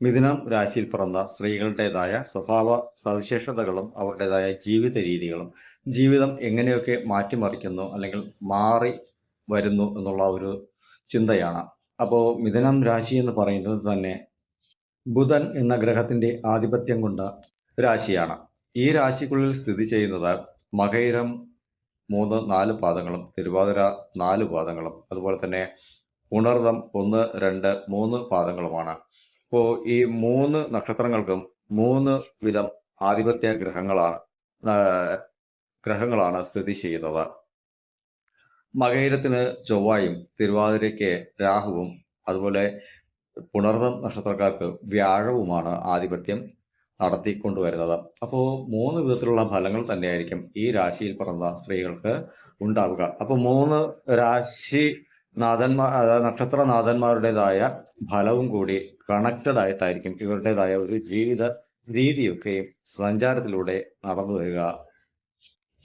മിഥുനം രാശിയിൽ പിറന്ന സ്ത്രീകളുടേതായ സ്വഭാവ സവിശേഷതകളും അവരുടേതായ ജീവിത രീതികളും ജീവിതം എങ്ങനെയൊക്കെ മാറ്റിമറിക്കുന്നു അല്ലെങ്കിൽ മാറി വരുന്നു എന്നുള്ള ഒരു ചിന്തയാണ്. അപ്പോൾ മിഥുനം രാശി എന്ന് പറയുന്നത് തന്നെ ബുധൻ എന്ന ഗ്രഹത്തിന്റെ ആധിപത്യം കൊണ്ട രാശിയാണ്. ഈ രാശിക്കുള്ളിൽ സ്ഥിതി ചെയ്യുന്നത് മകയിരം മൂന്ന് നാല് പാദങ്ങളും തിരുവാതിര നാല് പാദങ്ങളും അതുപോലെ തന്നെ ഉണർദം ഒന്ന് രണ്ട് മൂന്ന് പാദങ്ങളുമാണ്. അപ്പോൾ ഈ മൂന്ന് നക്ഷത്രങ്ങൾക്കും മൂന്ന് വിധം ആധിപത്യ ഗ്രഹങ്ങളാണ് ഗ്രഹങ്ങളാണ് സ്ഥിതി ചെയ്യുന്നത്. മകയിരത്തിന് ചൊവ്വായും തിരുവാതിരയ്ക്ക് രാഹുവും അതുപോലെ പുണർദം നക്ഷത്രക്കാർക്ക് വ്യാഴവുമാണ് ആധിപത്യം നടത്തിക്കൊണ്ടുവരുന്നത്. അപ്പോൾ മൂന്ന് വിധത്തിലുള്ള ഫലങ്ങൾ തന്നെയായിരിക്കും ഈ രാശിയിൽ പിറന്ന സ്ത്രീകൾക്ക് ഉണ്ടാവുക. അപ്പോൾ മൂന്ന് രാശി നാഥന്മാർ നക്ഷത്രനാഥന്മാരുടേതായ ഫലവും കൂടി കണക്റ്റഡ് ആയിട്ടായിരിക്കും ഇവരുടേതായ ഒരു ജീവിത രീതിയൊക്കെയും സഞ്ചാരത്തിലൂടെ നടന്നു വരിക.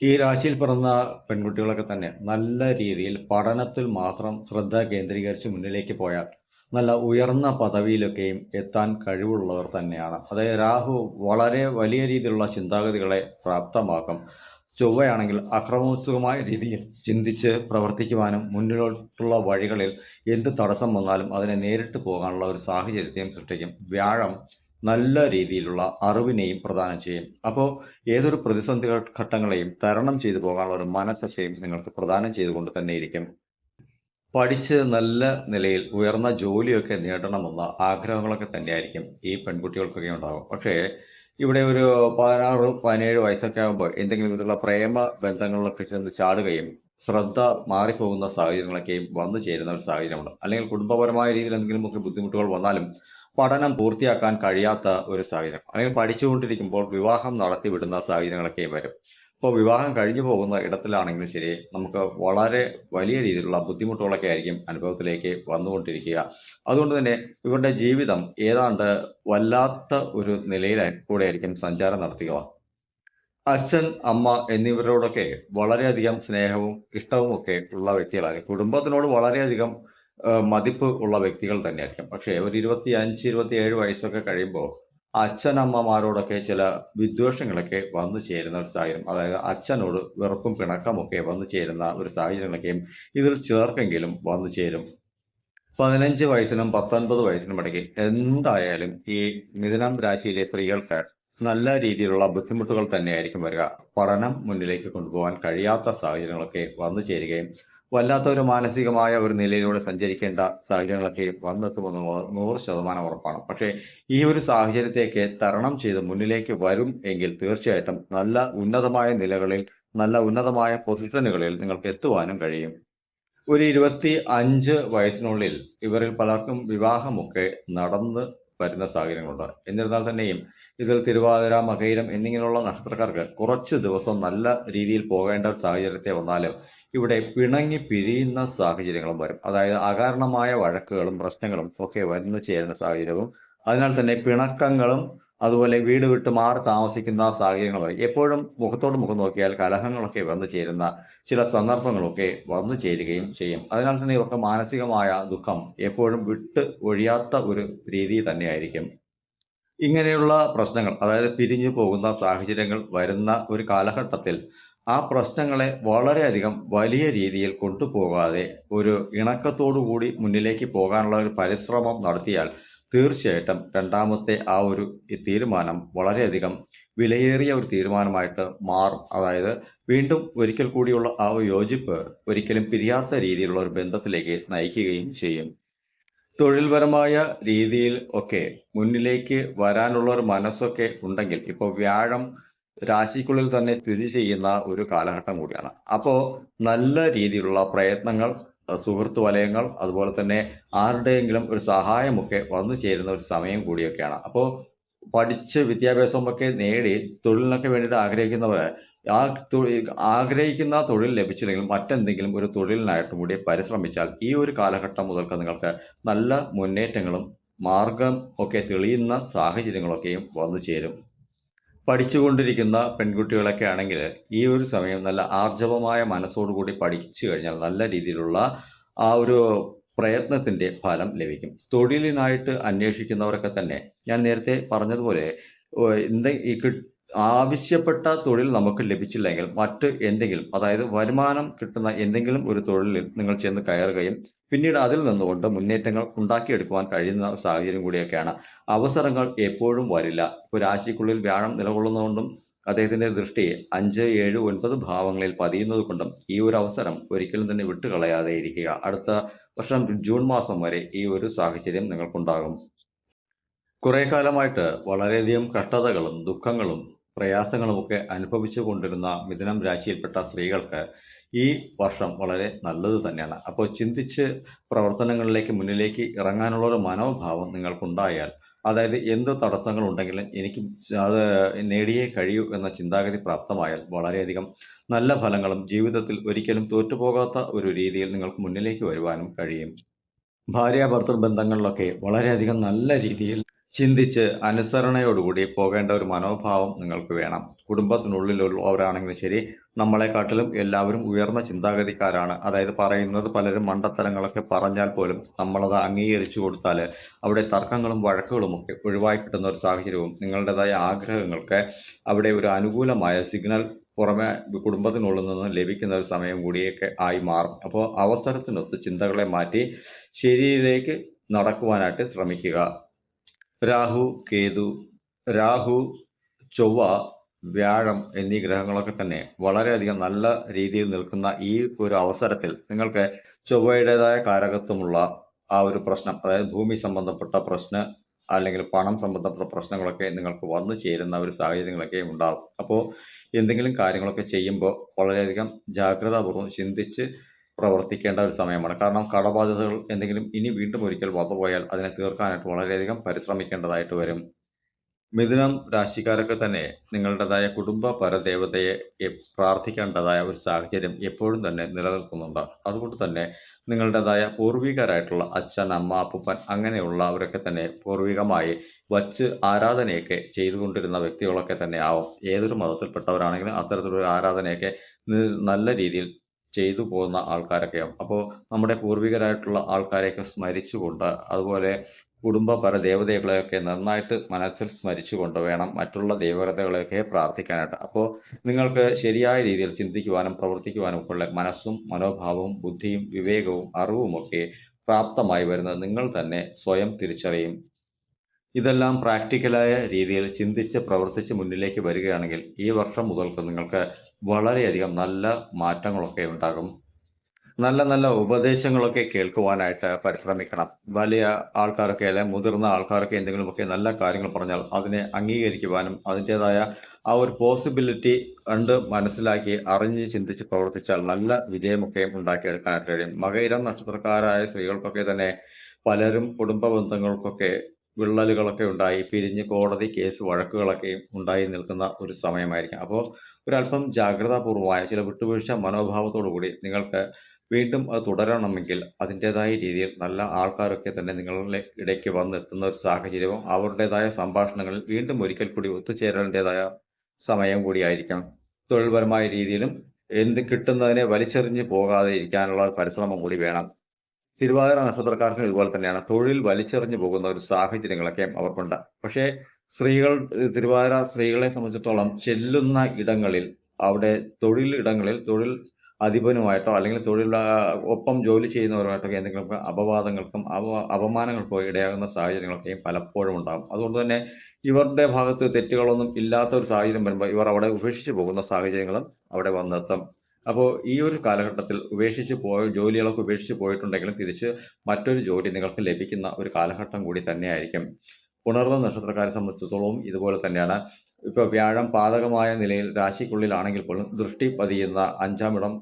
ഈ രാശിയിൽ പിറന്ന പെൺകുട്ടികളൊക്കെ തന്നെ നല്ല രീതിയിൽ പഠനത്തിൽ മാത്രം ശ്രദ്ധ കേന്ദ്രീകരിച്ച് മുന്നിലേക്ക് പോയാൽ നല്ല ഉയർന്ന പദവിയിലൊക്കെയും എത്താൻ കഴിവുള്ളവർ തന്നെയാണ്. അതായത് രാഹു വളരെ വലിയ രീതിയിലുള്ള ചിന്താഗതികളെ പ്രാപ്തമാക്കും. ചൊവ്വയാണെങ്കിൽ അക്രമോത്സുകമായ രീതിയിൽ ചിന്തിച്ച് പ്രവർത്തിക്കുവാനും മുന്നിലോട്ടുള്ള വഴികളിൽ എന്ത് തടസ്സം വന്നാലും അതിനെ നേരിട്ട് പോകാനുള്ള ഒരു സാഹചര്യത്തെയും സൃഷ്ടിക്കും. വ്യാഴം നല്ല രീതിയിലുള്ള അറിവിനെയും പ്രദാനം ചെയ്യും. അപ്പോൾ ഏതൊരു പ്രതിസന്ധി ഘട്ടങ്ങളെയും തരണം ചെയ്തു പോകാനുള്ള ഒരു മനസ്സൊക്കെയും നിങ്ങൾക്ക് പ്രദാനം ചെയ്തുകൊണ്ട് തന്നെ ഇരിക്കും. പഠിച്ച് നല്ല നിലയിൽ ഉയർന്ന ജോലിയൊക്കെ നേടണമെന്ന ആഗ്രഹങ്ങളൊക്കെ തന്നെയായിരിക്കും ഈ പെൺകുട്ടികൾക്കൊക്കെ ഉണ്ടാകും പക്ഷേ ഇവിടെ ഒരു പതിനാറ് പതിനേഴ് വയസ്സൊക്കെ ആകുമ്പോൾ എന്തെങ്കിലും വിധത്തിലുള്ള പ്രേമ ബന്ധങ്ങളിലൊക്കെ ചെന്ന് ചാടുകയും ശ്രദ്ധ മാറിപ്പോകുന്ന സാഹചര്യങ്ങളൊക്കെയും വന്നു ചേരുന്ന ഒരു സാഹചര്യമാണ്. അല്ലെങ്കിൽ കുടുംബപരമായ രീതിയിൽ എന്തെങ്കിലും ഒക്കെ ബുദ്ധിമുട്ടുകൾ വന്നാലും പഠനം പൂർത്തിയാക്കാൻ കഴിയാത്ത ഒരു സാഹചര്യം. അല്ലെങ്കിൽ പഠിച്ചുകൊണ്ടിരിക്കുമ്പോൾ വിവാഹം നടത്തി വിടുന്ന സാഹചര്യങ്ങളൊക്കെയും വരും. ഇപ്പോൾ വിവാഹം കഴിഞ്ഞു പോകുന്ന ഇടത്തിലാണെങ്കിലും ശരി നമുക്ക് വളരെ വലിയ രീതിയിലുള്ള ബുദ്ധിമുട്ടുകളൊക്കെ ആയിരിക്കും അനുഭവത്തിലേക്ക് വന്നുകൊണ്ടിരിക്കുക. അതുകൊണ്ട് തന്നെ ഇവരുടെ ജീവിതം ഏതാണ്ട് വല്ലാത്ത ഒരു നിലയിൽ കൂടെ ആയിരിക്കും സഞ്ചാരം നടത്തുക. അച്ഛൻ അമ്മ എന്നിവരോടൊക്കെ വളരെയധികം സ്നേഹവും ഇഷ്ടവും ഒക്കെ ഉള്ള വ്യക്തികളാണ് കുടുംബത്തിനോട് വളരെയധികം മതിപ്പ് ഉള്ള വ്യക്തികൾ തന്നെയായിരിക്കും. പക്ഷേ ഒരു ഇരുപത്തി അഞ്ച് ഇരുപത്തി ഏഴ് വയസ്സൊക്കെ കഴിയുമ്പോൾ അച്ഛനമ്മമാരോടൊക്കെ ചില വിദ്വേഷങ്ങളൊക്കെ വന്നു ചേരുന്ന ഒരു സാഹചര്യം. അതായത് അച്ഛനോട് വെറുപ്പും പിണക്കമൊക്കെ വന്നു ചേരുന്ന ഒരു സാഹചര്യങ്ങളൊക്കെയും ഇതിൽ ചേർക്കെങ്കിലും വന്നു ചേരും. പതിനഞ്ച് വയസ്സിനും പത്തൊൻപത് വയസ്സിനും ഇടയ്ക്ക് എന്തായാലും ഈ മിഥുനം രാശിയിലെ സ്ത്രീകൾക്ക് നല്ല രീതിയിലുള്ള ബുദ്ധിമുട്ടുകൾ തന്നെയായിരിക്കും വരിക. പഠനം മുന്നിലേക്ക് കൊണ്ടുപോകാൻ കഴിയാത്ത സാഹചര്യങ്ങളൊക്കെ വന്നു ചേരുകയും വല്ലാത്ത ഒരു മാനസികമായ ഒരു നിലയിലൂടെ സഞ്ചരിക്കേണ്ട സാഹചര്യങ്ങളൊക്കെ വന്നെത്തുമെന്ന് നൂറ് ശതമാനം ഉറപ്പാണ്. പക്ഷേ ഈ ഒരു സാഹചര്യത്തേക്ക് തരണം ചെയ്ത് മുന്നിലേക്ക് വരും എങ്കിൽ തീർച്ചയായിട്ടും നല്ല ഉന്നതമായ നിലകളിൽ നല്ല ഉന്നതമായ പൊസിഷനുകളിൽ നിങ്ങൾക്ക് എത്തുവാനും കഴിയും. ഒരു ഇരുപത്തി അഞ്ച് വയസ്സിനുള്ളിൽ ഇവരിൽ പലർക്കും വിവാഹമൊക്കെ നടന്ന് വരുന്ന സാഹചര്യങ്ങളുണ്ട്. എന്നിരുന്നാൽ തന്നെയും ഇതിൽ തിരുവാതിര മകയിരം എന്നിങ്ങനെയുള്ള നക്ഷത്രക്കാർക്ക് കുറച്ച് ദിവസം നല്ല രീതിയിൽ പോകേണ്ട ഒരു സാഹചര്യത്തെ വന്നാലും ഇവിടെ പിണങ്ങി പിരിയുന്ന സാഹചര്യങ്ങളും വരും. അതായത് അകാരണമായ വഴക്കുകളും പ്രശ്നങ്ങളും ഒക്കെ വന്നു ചേരുന്ന സാഹചര്യവും. അതിനാൽ തന്നെ പിണക്കങ്ങളും അതുപോലെ വീട് വിട്ട് മാറി താമസിക്കുന്ന സാഹചര്യങ്ങളും. എപ്പോഴും മുഖത്തോട് മുഖം നോക്കിയാൽ കലഹങ്ങളൊക്കെ വന്നു ചേരുന്ന ചില സന്ദർഭങ്ങളൊക്കെ വന്നു ചേരുകയും ചെയ്യും. അതിനാൽ തന്നെ ഇവർക്ക് മാനസികമായ ദുഃഖം എപ്പോഴും വിട്ട് ഒഴിയാത്ത ഒരു രീതി തന്നെയായിരിക്കും. ഇങ്ങനെയുള്ള പ്രശ്നങ്ങൾ അതായത് പിരിഞ്ഞു പോകുന്ന സാഹചര്യങ്ങൾ വരുന്ന ഒരു കാലഘട്ടത്തിൽ ആ പ്രശ്നങ്ങളെ വളരെയധികം വലിയ രീതിയിൽ കൊണ്ടുപോകാതെ ഒരു ഇണക്കത്തോടുകൂടി മുന്നിലേക്ക് പോകാനുള്ള ഒരു പരിശ്രമം നടത്തിയാൽ തീർച്ചയായിട്ടും രണ്ടാമത്തെ ആ ഒരു തീരുമാനം വളരെയധികം വിലയേറിയ ഒരു തീരുമാനമായിട്ട് മാറും. അതായത് വീണ്ടും ഒരിക്കൽ കൂടിയുള്ള ആ യോജിപ്പ് ഒരിക്കലും പിരിയാത്ത രീതിയിലുള്ള ഒരു ബന്ധത്തിലേക്ക് നയിക്കുകയും ചെയ്യും. തൊഴിൽപരമായ രീതിയിൽ ഒക്കെ മുന്നിലേക്ക് വരാനുള്ള ഒരു മനസ്സൊക്കെ ഉണ്ടെങ്കിൽ ഇപ്പോൾ വ്യാഴം രാശിക്കുള്ളിൽ തന്നെ സ്ഥിതി ചെയ്യുന്ന ഒരു കാലഘട്ടം കൂടിയാണ്. അപ്പോൾ നല്ല രീതിയിലുള്ള പ്രയത്നങ്ങൾ സുഹൃത്ത് വലയങ്ങൾ അതുപോലെ തന്നെ ആരുടെയെങ്കിലും ഒരു സഹായമൊക്കെ വന്നു ചേരുന്ന ഒരു സമയം കൂടിയൊക്കെയാണ്. അപ്പോൾ പഠിച്ച് വിദ്യാഭ്യാസമൊക്കെ നേടി തൊഴിലിനൊക്കെ വേണ്ടിയിട്ട് ആഗ്രഹിക്കുന്നവർ ആ ആഗ്രഹിക്കുന്ന തൊഴിൽ ലഭിച്ചില്ലെങ്കിൽ മറ്റെന്തെങ്കിലും ഒരു തൊഴിലിനായിട്ടും കൂടി പരിശ്രമിച്ചാൽ ഈ ഒരു കാലഘട്ടം മുതൽക്ക് നിങ്ങൾക്ക് നല്ല മുന്നേറ്റങ്ങളും മാർഗം ഒക്കെ തെളിയുന്ന സാഹചര്യങ്ങളൊക്കെയും വന്നു ചേരും. പഠിച്ചുകൊണ്ടിരിക്കുന്ന പെൺകുട്ടികളൊക്കെ ആണെങ്കിൽ ഈ ഒരു സമയം നല്ല ആർജവമായ മനസ്സോടുകൂടി പഠിച്ചു കഴിഞ്ഞാൽ നല്ല രീതിയിലുള്ള ആ ഒരു പ്രയത്നത്തിന്റെ ഫലം ലഭിക്കും. തൊഴിലിനായിട്ട് അന്വേഷിക്കുന്നവരൊക്കെ തന്നെ ഞാൻ നേരത്തെ പറഞ്ഞതുപോലെ എന്ത് ഈ ആവശ്യപ്പെട്ട തൊഴിൽ നമുക്ക് ലഭിച്ചില്ലെങ്കിൽ മറ്റ് എന്തെങ്കിലും അതായത് വരുമാനം കിട്ടുന്ന എന്തെങ്കിലും ഒരു തൊഴിലിൽ നിങ്ങൾ ചെന്ന് കയറുകയും പിന്നീട് അതിൽ നിന്നുകൊണ്ട് മുന്നേറ്റങ്ങൾ ഉണ്ടാക്കിയെടുക്കുവാൻ കഴിയുന്ന സാഹചര്യം കൂടിയൊക്കെയാണ്. അവസരങ്ങൾ എപ്പോഴും വരില്ല. ഇപ്പോൾ രാശിക്കുള്ളിൽ വ്യാഴം നിലകൊള്ളുന്നതുകൊണ്ടും അദ്ദേഹത്തിന്റെ ദൃഷ്ടി അഞ്ച് ഏഴ് ഒൻപത് ഭാവങ്ങളിൽ പതിയുന്നത് കൊണ്ടും ഈ ഒരു അവസരം ഒരിക്കലും തന്നെ വിട്ടുകളയാതെ ഇരിക്കുക. അടുത്ത വർഷം ജൂൺ മാസം വരെ ഈ ഒരു സാഹചര്യം നിങ്ങൾക്കുണ്ടാകും. കുറേ കാലമായിട്ട് വളരെയധികം കഷ്ടതകളും ദുഃഖങ്ങളും പ്രയാസങ്ങളുമൊക്കെ അനുഭവിച്ചു കൊണ്ടിരുന്ന മിഥുനം രാശിയിൽപ്പെട്ട സ്ത്രീകൾക്ക് ഈ വർഷം വളരെ നല്ലത് തന്നെയാണ്. അപ്പോൾ ചിന്തിച്ച് പ്രവർത്തനങ്ങളിലേക്ക് മുന്നിലേക്ക് ഇറങ്ങാനുള്ള ഒരു മനോഭാവം നിങ്ങൾക്കുണ്ടായാൽ അതായത് എന്ത് തടസ്സങ്ങളുണ്ടെങ്കിലും എനിക്ക് അത് നേടിയേ കഴിയൂ എന്ന ചിന്താഗതി പ്രാപ്തമായാൽ വളരെയധികം നല്ല ഫലങ്ങളും ജീവിതത്തിൽ ഒരിക്കലും തോറ്റുപോകാത്ത ഒരു രീതിയിൽ നിങ്ങൾക്ക് മുന്നിലേക്ക് വരുവാനും കഴിയും. ഭാര്യ ഭർത്തൃ ബന്ധങ്ങളിലൊക്കെ വളരെയധികം നല്ല രീതിയിൽ ചിന്തിച്ച് അനുസരണയോടുകൂടി പോകേണ്ട ഒരു മനോഭാവം നിങ്ങൾക്ക് വേണം. കുടുംബത്തിനുള്ളിലുള്ളവരാണെങ്കിലും ശരി നമ്മളെക്കാട്ടിലും എല്ലാവരും ഉയർന്ന ചിന്താഗതിക്കാരാണ്. അതായത് പറയുന്നത് പലരും മണ്ടത്തരങ്ങളൊക്കെ പറഞ്ഞാൽ പോലും നമ്മളത് അംഗീകരിച്ചു കൊടുത്താൽ അവിടെ തർക്കങ്ങളും വഴക്കുകളും ഒക്കെ ഒഴിവായി കിട്ടുന്ന ഒരു സാഹചര്യവും നിങ്ങളുടേതായ ആഗ്രഹങ്ങൾക്ക് അവിടെ ഒരു അനുകൂലമായ സിഗ്നൽ പുറമെ കുടുംബത്തിനുള്ളിൽ നിന്ന് ലഭിക്കുന്ന ഒരു സമയം കൂടിയൊക്കെ ആയി മാറും. അപ്പോൾ അവസരത്തിനൊത്ത് ചിന്തകളെ മാറ്റി ശരിയിലേക്ക് നടക്കുവാനായിട്ട് ശ്രമിക്കുക. രാഹു കേതു രാഹു ചൊവ്വ വ്യാഴം എന്നീ ഗ്രഹങ്ങളൊക്കെ തന്നെ വളരെയധികം നല്ല രീതിയിൽ നിൽക്കുന്ന ഈ ഒരു അവസരത്തിൽ നിങ്ങൾക്ക് ചൊവ്വയുടേതായ കാരകത്വമുള്ള ആ ഒരു പ്രശ്നം അതായത് ഭൂമി സംബന്ധപ്പെട്ട പ്രശ്നം അല്ലെങ്കിൽ പണം സംബന്ധപ്പെട്ട പ്രശ്നങ്ങളൊക്കെ നിങ്ങൾക്ക് വന്നു ചേരുന്ന ഒരു സാഹചര്യങ്ങളൊക്കെ ഉണ്ടാകും അപ്പോൾ എന്തെങ്കിലും കാര്യങ്ങളൊക്കെ ചെയ്യുമ്പോൾ വളരെയധികം ജാഗ്രതാപൂർവം ചിന്തിച്ച് പ്രവർത്തിക്കേണ്ട ഒരു സമയമാണ്. കാരണം കടബാധ്യതകൾ എന്തെങ്കിലും ഇനി വീണ്ടും ഒരിക്കൽ വന്നുപോയാൽ അതിനെ തീർക്കാനായിട്ട് വളരെയധികം പരിശ്രമിക്കേണ്ടതായിട്ട് വരും. മിഥുനം രാശിക്കാരൊക്കെ തന്നെ നിങ്ങളുടേതായ കുടുംബ പരദേവതയെ പ്രാർത്ഥിക്കേണ്ടതായ ഒരു സാഹചര്യം എപ്പോഴും തന്നെ നിലനിൽക്കുന്നുണ്ട്. അതുകൊണ്ട് തന്നെ നിങ്ങളുടേതായ പൂർവികരായിട്ടുള്ള അച്ഛൻ അമ്മ അപ്പൂപ്പൻ അങ്ങനെയുള്ളവരൊക്കെ തന്നെ പൂർവികമായി വച്ച് ആരാധനയൊക്കെ ചെയ്തുകൊണ്ടിരുന്ന വ്യക്തികളൊക്കെ തന്നെ ആവും. ഏതൊരു മതത്തിൽപ്പെട്ടവരാണെങ്കിലും അത്തരത്തിലൊരു ആരാധനയൊക്കെ നല്ല രീതിയിൽ ചെയ്തു പോകുന്ന ആൾക്കാരൊക്കെയാവും. അപ്പോൾ നമ്മുടെ പൂർവികരായിട്ടുള്ള ആൾക്കാരെയൊക്കെ സ്മരിച്ചുകൊണ്ട് അതുപോലെ കുടുംബ പരദേവതകളെയൊക്കെ നന്നായിട്ട് മനസ്സിൽ സ്മരിച്ചുകൊണ്ട് വേണം മറ്റുള്ള ദേവതകളെയൊക്കെ പ്രാർത്ഥിക്കാനായിട്ട്. അപ്പോൾ നിങ്ങൾക്ക് ശരിയായ രീതിയിൽ ചിന്തിക്കുവാനും പ്രവർത്തിക്കുവാനും ഉള്ള മനസ്സും മനോഭാവവും ബുദ്ധിയും വിവേകവും അറിവുമൊക്കെ പ്രാപ്തമായി വരുന്നത് നിങ്ങൾ തന്നെ സ്വയം തിരിച്ചറിയും ഇതെല്ലാം പ്രാക്ടിക്കലായ രീതിയിൽ ചിന്തിച്ച് പ്രവർത്തിച്ച് മുന്നിലേക്ക് വരികയാണെങ്കിൽ ഈ വർഷം മുതൽക്ക് നിങ്ങൾക്ക് വളരെയധികം നല്ല മാറ്റങ്ങളൊക്കെ ഉണ്ടാകും. നല്ല നല്ല ഉപദേശങ്ങളൊക്കെ കേൾക്കുവാനായിട്ട് പരിശ്രമിക്കണം. വലിയ ആൾക്കാരൊക്കെ അല്ലെ മുതിർന്ന ആൾക്കാരൊക്കെ എന്തെങ്കിലുമൊക്കെ നല്ല കാര്യങ്ങൾ പറഞ്ഞാൽ അതിനെ അംഗീകരിക്കുവാനും അതിന്റെതായ ആ ഒരു പോസിബിലിറ്റി കണ്ട് മനസ്സിലാക്കി അറിഞ്ഞ് ചിന്തിച്ച് പ്രവർത്തിച്ചാൽ നല്ല വിജയമൊക്കെ ഉണ്ടാക്കിയെടുക്കാനായിട്ട് കഴിയും. മകയിരം നക്ഷത്രക്കാരായ സ്ത്രീകൾക്കൊക്കെ തന്നെ പലരും കുടുംബ ബന്ധങ്ങൾക്കൊക്കെ വിള്ളലുകളൊക്കെ ഉണ്ടായി പിരിഞ്ഞ് കോടതി കേസ് വഴക്കുകളൊക്കെ ഉണ്ടായി നിൽക്കുന്ന ഒരു സമയമായിരിക്കും. അപ്പോൾ ഒരല്പം ജാഗ്രതാപൂർവമായ ചില വിട്ടുവീഴ്ച മനോഭാവത്തോടു കൂടി നിങ്ങൾക്ക് വീണ്ടും അത് തുടരണമെങ്കിൽ അതിന്റെതായ രീതിയിൽ നല്ല ആൾക്കാരൊക്കെ തന്നെ നിങ്ങളുടെ ഇടയ്ക്ക് വന്നെത്തുന്ന ഒരു സാഹചര്യവും അവരുടേതായ സംഭാഷണങ്ങളിൽ വീണ്ടും ഒരിക്കൽ കൂടി ഒത്തുചേരലിന്റെതായ സമയം കൂടിയായിരിക്കണം തൊഴിൽപരമായ രീതിയിലും എന്ത് കിട്ടുന്നതിനെ വലിച്ചെറിഞ്ഞ് പോകാതെ ഇരിക്കാനുള്ള പരിശ്രമം കൂടി വേണം. തിരുവാതിര നക്ഷത്രക്കാർക്കും ഇതുപോലെ തന്നെയാണ്. തൊഴിൽ വലിച്ചെറിഞ്ഞു പോകുന്ന ഒരു സാഹചര്യങ്ങളൊക്കെ അവർക്കുണ്ട്. പക്ഷേ സ്ത്രീകൾ തിരുവാതിര സ്ത്രീകളെ സംബന്ധിച്ചിടത്തോളം ചെല്ലുന്ന ഇടങ്ങളിൽ അവിടെ തൊഴിൽ ഇടങ്ങളിൽ തൊഴിൽ അധിപനുമായിട്ടോ അല്ലെങ്കിൽ തൊഴിൽ ഒപ്പം ജോലി ചെയ്യുന്നവരുമായിട്ടൊക്കെ എന്തെങ്കിലും അപവാദങ്ങൾക്കും അപ അപമാനങ്ങൾക്കോ ഇടയാകുന്ന സാഹചര്യങ്ങളൊക്കെയും പലപ്പോഴും ഉണ്ടാകും. അതുകൊണ്ട് തന്നെ ഇവരുടെ ഭാഗത്ത് തെറ്റുകളൊന്നും ഇല്ലാത്ത ഒരു സാഹചര്യം വരുമ്പോൾ ഇവർ അവിടെ ഉപേക്ഷിച്ച് പോകുന്ന സാഹചര്യങ്ങളും അവിടെ വന്നെത്തും. അപ്പോൾ ഈ ഒരു കാലഘട്ടത്തിൽ ഉപേക്ഷിച്ച് പോയ ജോലികളൊക്കെ ഉപേക്ഷിച്ച് പോയിട്ടുണ്ടെങ്കിലും തിരിച്ച് മറ്റൊരു ജോലി നിങ്ങൾക്ക് ലഭിക്കുന്ന ഒരു കാലഘട്ടം കൂടി തന്നെയായിരിക്കും. പുണർന്ന നക്ഷത്രക്കാരെ സംബന്ധിച്ചിടത്തോളം ഇതുപോലെ തന്നെയാണ്. ഇപ്പോൾ വ്യാഴം പാതകമായ നിലയിൽ രാശിക്കുള്ളിലാണെങ്കിൽ പോലും ദൃഷ്ടി പതിയുന്ന അഞ്ചാം ഇടം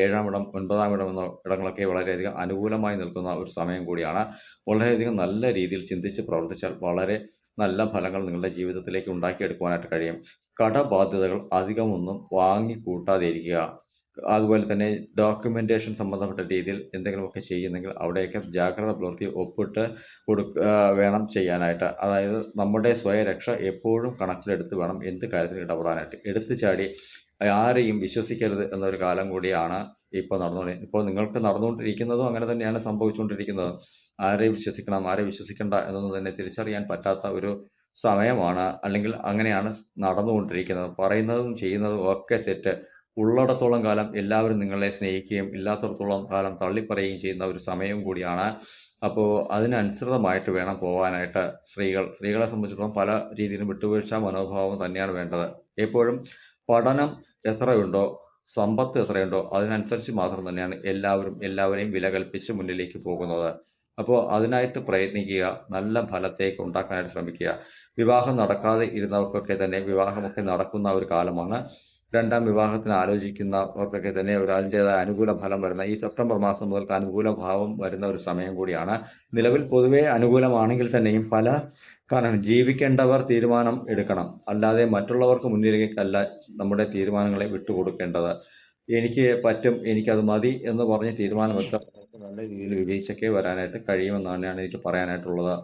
ഏഴാം ഇടം ഒൻപതാം ഇടം എന്ന ഇടങ്ങളൊക്കെ വളരെയധികം അനുകൂലമായി നിൽക്കുന്ന ഒരു സമയം കൂടിയാണ്. വളരെയധികം നല്ല രീതിയിൽ ചിന്തിച്ച് പ്രവർത്തിച്ചാൽ വളരെ നല്ല ഫലങ്ങൾ നിങ്ങളുടെ ജീവിതത്തിലേക്ക് ഉണ്ടാക്കിയെടുക്കുവാനായിട്ട് കഴിയും. കടബാധ്യതകൾ അധികമൊന്നും വാങ്ങിക്കൂട്ടാതെ ഇരിക്കുക അതുപോലെ തന്നെ ഡോക്യുമെന്റേഷൻ സംബന്ധപ്പെട്ട രീതിയിൽ എന്തെങ്കിലുമൊക്കെ ചെയ്യുന്നെങ്കിൽ അവിടെയൊക്കെ ജാഗ്രത പുലർത്തി ഒപ്പിട്ട് കൊടുക്ക വേണം ചെയ്യാനായിട്ട്. അതായത് നമ്മുടെ സ്വയരക്ഷ എപ്പോഴും കണക്കിലെടുത്ത് വേണം എന്ത് കാര്യത്തിൽ ഇടപെടാനായിട്ട്. എടുത്തു ചാടി ആരെയും വിശ്വസിക്കരുത് എന്നൊരു കാലം കൂടിയാണ് ഇപ്പോൾ നടന്നുകൊണ്ടിരിക്കുന്നത് ഇപ്പോൾ നിങ്ങൾക്ക് നടന്നുകൊണ്ടിരിക്കുന്നതും അങ്ങനെ തന്നെയാണ് സംഭവിച്ചുകൊണ്ടിരിക്കുന്നത്. ആരെ വിശ്വസിക്കണം ആരെ വിശ്വസിക്കണ്ട എന്നൊന്നും തന്നെ തിരിച്ചറിയാൻ പറ്റാത്ത ഒരു സമയമാണ് അല്ലെങ്കിൽ അങ്ങനെയാണ് നടന്നുകൊണ്ടിരിക്കുന്നത്. പറയുന്നതും ചെയ്യുന്നതും ഒക്കെ തെറ്റ്. ഉള്ളിടത്തോളം കാലം എല്ലാവരും നിങ്ങളെ സ്നേഹിക്കുകയും ഇല്ലാത്തടത്തോളം കാലം തള്ളിപ്പറയുകയും ചെയ്യുന്ന ഒരു സമയം കൂടിയാണ്. അപ്പോൾ അതിനനുസൃതമായിട്ട് വേണം പോകാനായിട്ട് സ്ത്രീകൾ സ്ത്രീകളെ സംബന്ധിച്ചിടത്തോളം പല രീതിയിലും വിട്ടുവീഴ്ച മനോഭാവം തന്നെയാണ് വേണ്ടത്. എപ്പോഴും പഠനം എത്രയുണ്ടോ സമ്പത്ത് എത്രയുണ്ടോ അതിനനുസരിച്ച് മാത്രം തന്നെയാണ് എല്ലാവരും എല്ലാവരെയും വില കൽപ്പിച്ച് മുന്നിലേക്ക് പോകുന്നത്. അപ്പോൾ അതിനായിട്ട് പ്രയത്നിക്കുക നല്ല ഫലത്തേക്ക് ഉണ്ടാക്കാനായിട്ട് ശ്രമിക്കുക. വിവാഹം നടക്കാതെ ഇരുന്നവർക്കൊക്കെ തന്നെ വിവാഹമൊക്കെ നടക്കുന്ന ഒരു കാലമാണ്. രണ്ടാം വിവാഹത്തിന് ആലോചിക്കുന്നവർക്കൊക്കെ തന്നെ ഒരാളിന്റെതായ അനുകൂല ഫലം വരുന്ന ഈ സെപ്റ്റംബർ മാസം മുതൽക്ക് അനുകൂല ഭാവം വരുന്ന ഒരു സമയം കൂടിയാണ്. നിലവിൽ പൊതുവേ അനുകൂലമാണെങ്കിൽ തന്നെയും പല കാരണം ജീവിക്കേണ്ടവർ തീരുമാനം എടുക്കണം. അല്ലാതെ മറ്റുള്ളവർക്ക് മുന്നിലേക്കല്ല നമ്മുടെ തീരുമാനങ്ങളെ വിട്ടുകൊടുക്കേണ്ടത്. എനിക്ക് പറ്റും എനിക്കത് മതി എന്ന് പറഞ്ഞ് തീരുമാനമെടുത്ത നല്ല രീതിയിൽ വിജയിച്ചൊക്കെ വരാനായിട്ട് കഴിയുമെന്നാണ് എനിക്ക് പറയാനായിട്ടുള്ളത്.